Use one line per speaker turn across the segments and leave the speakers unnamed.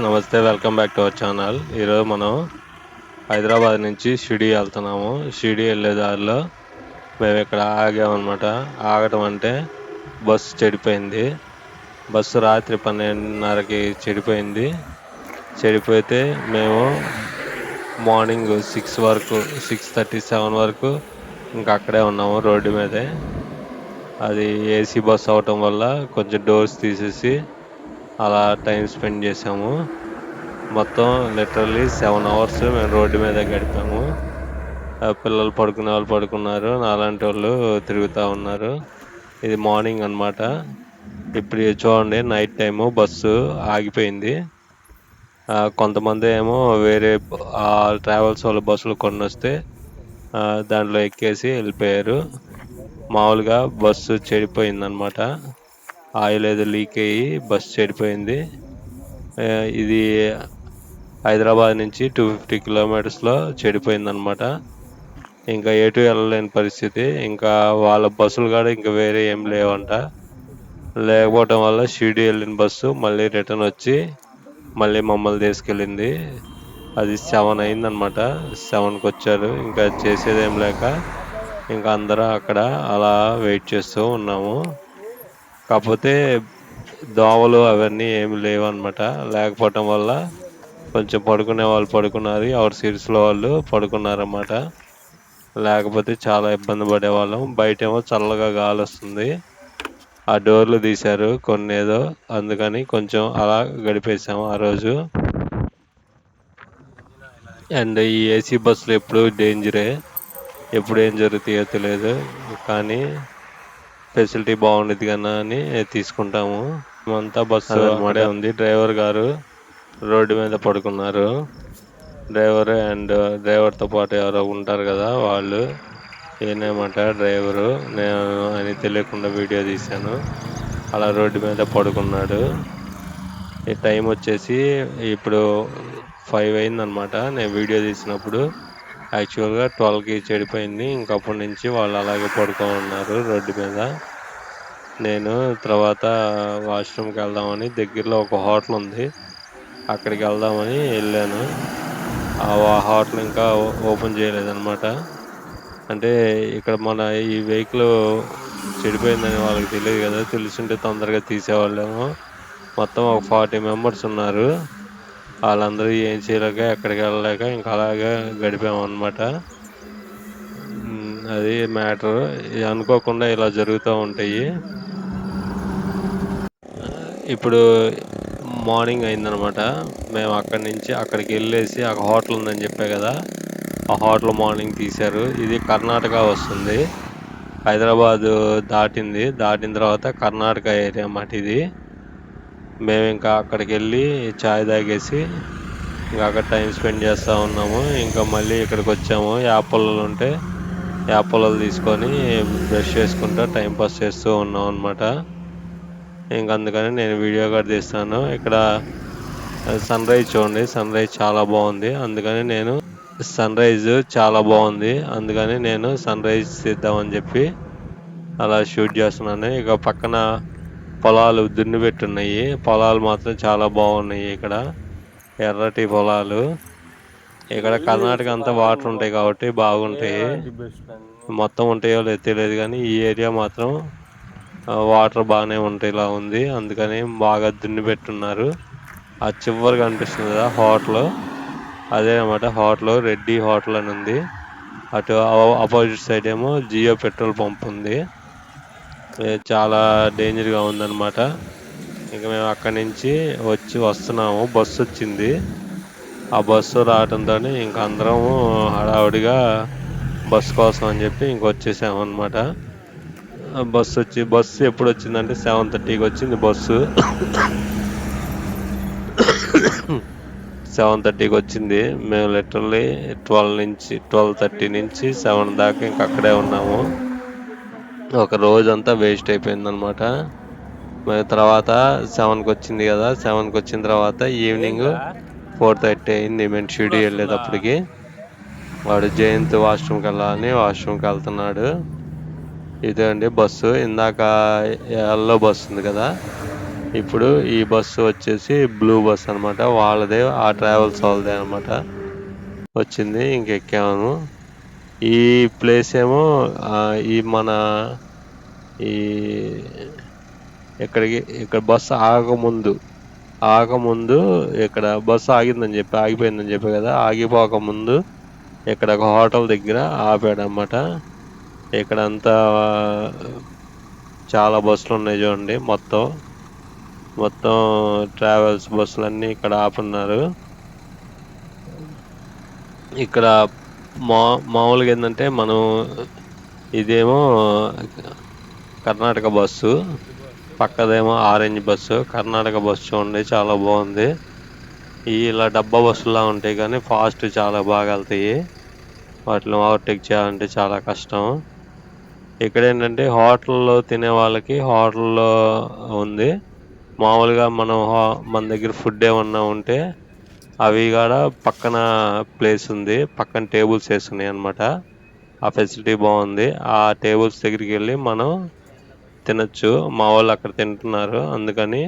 నమస్తే welcome back to our channel. ఈరోజు మనం హైదరాబాద్ నుంచి షిరిడి వెళ్తున్నాము. షిరిడి వెళ్ళే దారిలో మేము ఇక్కడ ఆగామన్నమాట. ఆగటం అంటే బస్సు చెడిపోయింది. బస్సు రాత్రి పన్నెండున్నరకి చెడిపోయింది. చెడిపోతే మేము మార్నింగ్ సిక్స్ వరకు సిక్స్ థర్టీ సెవెన్ వరకు ఇంకా అక్కడే ఉన్నాము రోడ్డు మీదే. అది ఏసీ బస్ అవటం వల్ల కొంచెం డోర్స్ తీసేసి అలా టైం స్పెండ్ చేసాము మొత్తం లిటరలీ సెవెన్ అవర్స్ మేము రోడ్డు మీద గడిపాము. పిల్లలు పడుకునే వాళ్ళు పడుకున్నారు. నాలాంటి వాళ్ళు తిరుగుతూ ఉన్నారు. ఇది మార్నింగ్ అన్నమాట. ఇప్పుడు చూడండి నైట్ టైము బస్సు ఆగిపోయింది. కొంతమంది ఏమో వేరే ట్రావెల్స్ వాళ్ళ బస్సులు కొన్ని వస్తే దాంట్లో ఎక్కేసి వెళ్ళిపోయారు. మామూలుగా బస్సు చెడిపోయిందనమాట ఆయిల్ ఏదో లీక్ అయ్యి బస్సు చెడిపోయింది. ఇది హైదరాబాద్ నుంచి టూ ఫిఫ్టీ కిలోమీటర్స్లో చెడిపోయిందనమాట ఇంకా ఎటు వెళ్ళలేని పరిస్థితి. ఇంకా వాళ్ళ బస్సులు కూడా ఇంకా వేరే ఏం లేవంట. లేకపోవటం వల్ల షిరిడి వెళ్ళిన బస్సు మళ్ళీ రిటర్న్ వచ్చి మళ్ళీ మమ్మల్ని తీసుకెళ్ళింది. అది సెవెన్ అయిందనమాట సెవెన్కి వచ్చారు. ఇంకా చేసేదేం లేక ఇంకా అందరూ అక్కడ అలా వెయిట్ చేస్తూ ఉన్నాము. కాకపోతే దోమలు అవన్నీ ఏమి లేవు అనమాట లేకపోవటం వల్ల కొంచెం పడుకునే వాళ్ళు పడుకున్నారు. ఎవరి సీట్స్లో వాళ్ళు పడుకున్నారన్నమాట. లేకపోతే చాలా ఇబ్బంది పడేవాళ్ళం. బయటేమో చల్లగా గాలి వస్తుంది. ఆ డోర్లు తీశారు కొన్ని ఏదో. అందుకని కొంచెం అలా గడిపేసాము ఆ రోజు. అండ్ ఈ ఏసీ బస్సులు ఎప్పుడు డేంజరే ఎప్పుడు ఏం జరుగుతాయో తెలియదు. కానీ ఫెసిలిటీ బాగుండేది కన్నా అని తీసుకుంటాము. అంతా బస్సు అనమాటే ఉంది. డ్రైవర్ గారు రోడ్డు మీద పడుకున్నారు. డ్రైవర్ అండ్ డ్రైవర్తో పాటు ఎవరో ఉంటారు కదా వాళ్ళు. ఏనేమంట డ్రైవరు నేను అని తెలియకుండా వీడియో తీశాను. అలా రోడ్డు మీద పడుకున్నాడు. ఈ టైం వచ్చేసి ఇప్పుడు ఫైవ్ అయిందనమాట నేను వీడియో తీసినప్పుడు యాక్చువల్గా ట్వెల్వ్కి చెడిపోయింది. ఇంకప్పటి నుంచి వాళ్ళు అలాగే పడుకొని ఉన్నారు రోడ్డు మీద. నేను తర్వాత వాష్రూమ్కి వెళ్దామని దగ్గరలో ఒక హోటల్ ఉంది. అక్కడికి వెళ్దామని వెళ్ళాను. ఆ హోటల్ ఇంకా ఓ- ఓపెన్ చేయలేదన్నమాట. అంటే ఇక్కడ మన ఈ వెహికల్ చెడిపోయిందని వాళ్ళకి తెలియదు కదా. తెలిసింటే తొందరగా తీసేవాళ్ళేమో. మొత్తం ఒక ఫార్టీ మెంబర్స్ ఉన్నారు. వాళ్ళందరూ ఏం చేయలేక ఎక్కడికి వెళ్ళలేక ఇంకా అలాగే గడిపాము అనమాట అది మ్యాటర్. అనుకోకుండా ఇలా జరుగుతూ ఉంటాయి. ఇప్పుడు మార్నింగ్ అయిందనమాట మేము అక్కడి నుంచి అక్కడికి వెళ్ళేసి ఒక హోటల్ ఉందని చెప్పే కదా ఆ హోటల్ మార్నింగ్ తీశారు. ఇది కర్ణాటక వస్తుంది. హైదరాబాదు దాటింది. దాటిన తర్వాత కర్ణాటక ఏరియా అన్నమాట ఇది. మేము ఇంకా అక్కడికి వెళ్ళి చాయ్ తాగేసి ఇంకా అక్కడ టైం స్పెండ్ చేస్తూ ఉన్నాము. ఇంకా మళ్ళీ ఇక్కడికి వచ్చాము. యాపళ్ళు ఉంటే యాపళ్ళు తీసుకొని బ్రష్ చేసుకుంటూ టైం పాస్ చేస్తూ ఉన్నాం అనమాట ఇంకా అందుకని నేను వీడియో కూడా తీస్తాను. ఇక్కడ సన్ రైజ్ చూడండి. సన్ రైజ్ చాలా బాగుంది. అందుకని నేను సన్ రైజ్ చాలా బాగుంది. అందుకని నేను సన్ రైజ్ తీద్దామని చెప్పి అలా షూట్ చేస్తున్నాను. ఇక పక్కన పొలాలు దున్ని పెట్టున్నాయి. పొలాలు మాత్రం చాలా బాగున్నాయి ఇక్కడ. ఎర్రటి పొలాలు. ఇక్కడ కర్ణాటక అంతా వాటర్ ఉంటాయి కాబట్టి బాగుంటాయి. మొత్తం ఉంటాయో లేదో తెలియదు కానీ ఈ ఏరియా మాత్రం వాటర్ బాగానే ఉంటాయి ఇలా ఉంది. అందుకని బాగా దున్ని పెట్టున్నారు. ఆ చివరి కనిపిస్తుంది కదా హోటల్. అదే అనమాట హోటల్. రెడ్డి హోటల్ అని ఉంది. అటు ఆపోజిట్ సైడ్ ఏమో జియో పెట్రోల్ పంప్ ఉంది. చాలా డేంజర్గా ఉందన్నమాట. ఇంకా మేము అక్కడి నుంచి వచ్చి వస్తున్నాము. బస్సు వచ్చింది. ఆ బస్సు రావడంతో ఇంకా అందరము హడావుడిగా బస్సు కోసం అని చెప్పి ఇంక వచ్చేసాము అనమాట బస్సు వచ్చి బస్సు ఎప్పుడు వచ్చిందంటే సెవెన్ థర్టీకి వచ్చింది బస్సు. సెవెన్ థర్టీకి వచ్చింది. మేము లిటరల్లీ ట్వెల్వ్ నుంచి ట్వెల్వ్ థర్టీ నుంచి సెవెన్ దాకా ఇంక అక్కడే ఉన్నాము. ఒక రోజంతా వేస్ట్ అయిపోయింది అనమాట తర్వాత సెవెన్కి వచ్చింది కదా సెవెన్కి వచ్చిన తర్వాత ఈవినింగ్ ఫోర్ థర్టీ అయింది మేము షిరిడి వెళ్ళేటప్పటికి. వాడు జయంత్ వాష్రూమ్కి వెళ్ళాలని వాష్రూమ్కి వెళ్తున్నాడు. ఇదే అండి బస్సు. ఇందాక ఎల్లో బస్సు ఉంది కదా ఇప్పుడు ఈ బస్సు వచ్చేసి బ్లూ బస్ అనమాట వాళ్ళదే ఆ ట్రావెల్స్ వాళ్ళదే అనమాట వచ్చింది ఇంకెక్కాము. ఈ ప్లేస్ ఏమో ఈ మన ఈ ఇక్కడికి ఇక్కడ బస్సు ఆగముందు ఆగముందు ఇక్కడ బస్సు ఆగిందని చెప్పి ఆగిపోయిందని చెప్పి కదా ఆగిపోక ముందు ఇక్కడ ఒక హోటల్ దగ్గర ఆపాడనమాట. ఇక్కడ అంతా చాలా బస్సులు ఉన్నాయి చూడండి మొత్తం మొత్తం ట్రావెల్స్ బస్సులు అన్నీ ఇక్కడ ఆపున్నారు. ఇక్కడ మా మామూలుగా ఏంటంటే మనం ఇదేమో కర్ణాటక బస్సు పక్కదేమో ఆరెంజ్ బస్సు కర్ణాటక బస్సు చూడండి చాలా బాగుంది. ఈ ఇలా డబ్బా బస్సులా ఉంటాయి కానీ ఫాస్ట్ చాలా బాగా వెళ్తాయి వాటిని ఓవర్టేక్ చేయాలంటే చాలా కష్టం. ఇక్కడ ఏంటంటే హోటల్లో తినే వాళ్ళకి హోటల్లో ఉంది. మామూలుగా మనం మన దగ్గర ఫుడ్ ఏమన్నా ఉంటే అవి కూడా పక్కన ప్లేస్ ఉంది. పక్కన టేబుల్స్ వేసున్నాయి అనమాట ఆ ఫెసిలిటీ బాగుంది. ఆ టేబుల్స్ దగ్గరికి వెళ్ళి మనం తినచ్చు. మా వాళ్ళు అక్కడ తింటున్నారు. అందుకని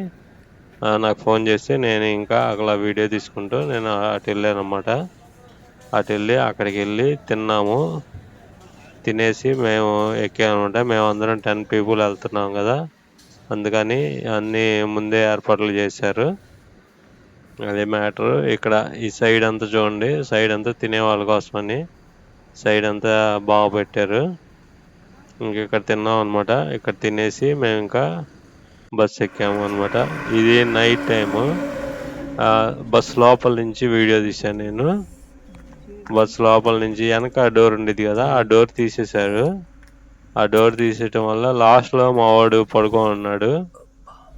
నాకు ఫోన్ చేస్తే నేను ఇంకా అక్కడ వీడియో తీసుకుంటూ నేను అటు వెళ్ళాను అనమాట అటు వెళ్ళి అక్కడికి వెళ్ళి తిన్నాము. తినేసి మేము ఎక్కామన్నమాట మేము అందరం టెన్ పీపుల్ వెళ్తున్నాం కదా. అందుకని అన్నీ ముందే ఏర్పాట్లు చేశారు. అదే మ్యాటర్. ఇక్కడ ఈ సైడ్ అంతా చూడండి. సైడ్ అంతా తినే వాళ్ళ కోసమని. సైడ్ అంతా బాగా పెట్టారు. ఇంక ఇక్కడ తిన్నాం అనమాట ఇక్కడ తినేసి మేము ఇంకా బస్ ఎక్కాము అనమాట ఇది నైట్ టైము బస్ లోపల నుంచి వీడియో తీశాను నేను. బస్ లోపల నుంచి వెనక ఆ డోర్ ఉండేది కదా ఆ డోర్ తీసేశారు. ఆ డోర్ తీసేయటం వల్ల లాస్ట్లో మా వాడు పడుకో ఉన్నాడు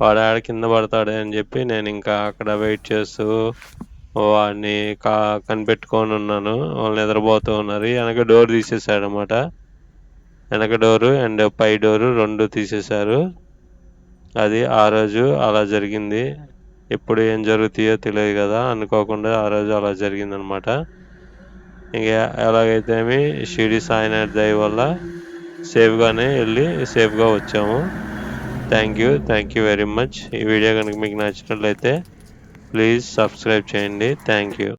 వాడు ఆడ కింద పడతాడే అని చెప్పి నేను ఇంకా అక్కడ వెయిట్ చేస్తూ వాడిని కా కనిపెట్టుకొని ఉన్నాను. వాళ్ళు నిద్రపోతూ ఉన్నారు. వెనక డోర్ తీసేసాడు అనమాట వెనక డోరు అండ్ పై డోరు రెండు తీసేశారు. అది ఆ రోజు అలా జరిగింది. ఎప్పుడు ఏం జరుగుతాయో తెలియదు కదా. అనుకోకుండా ఆ రోజు అలా జరిగిందనమాట ఇంకా ఎలాగైతేమి షిరిడి సాయినాథ్ దయ వల్ల సేఫ్గానే వెళ్ళి సేఫ్గా వచ్చాము. Thank you thank you very much ఈ వీడియో కనుక మీకు నచ్చినట్లయితే ప్లీజ్ సబ్స్క్రైబ్ చేయండి. Thank you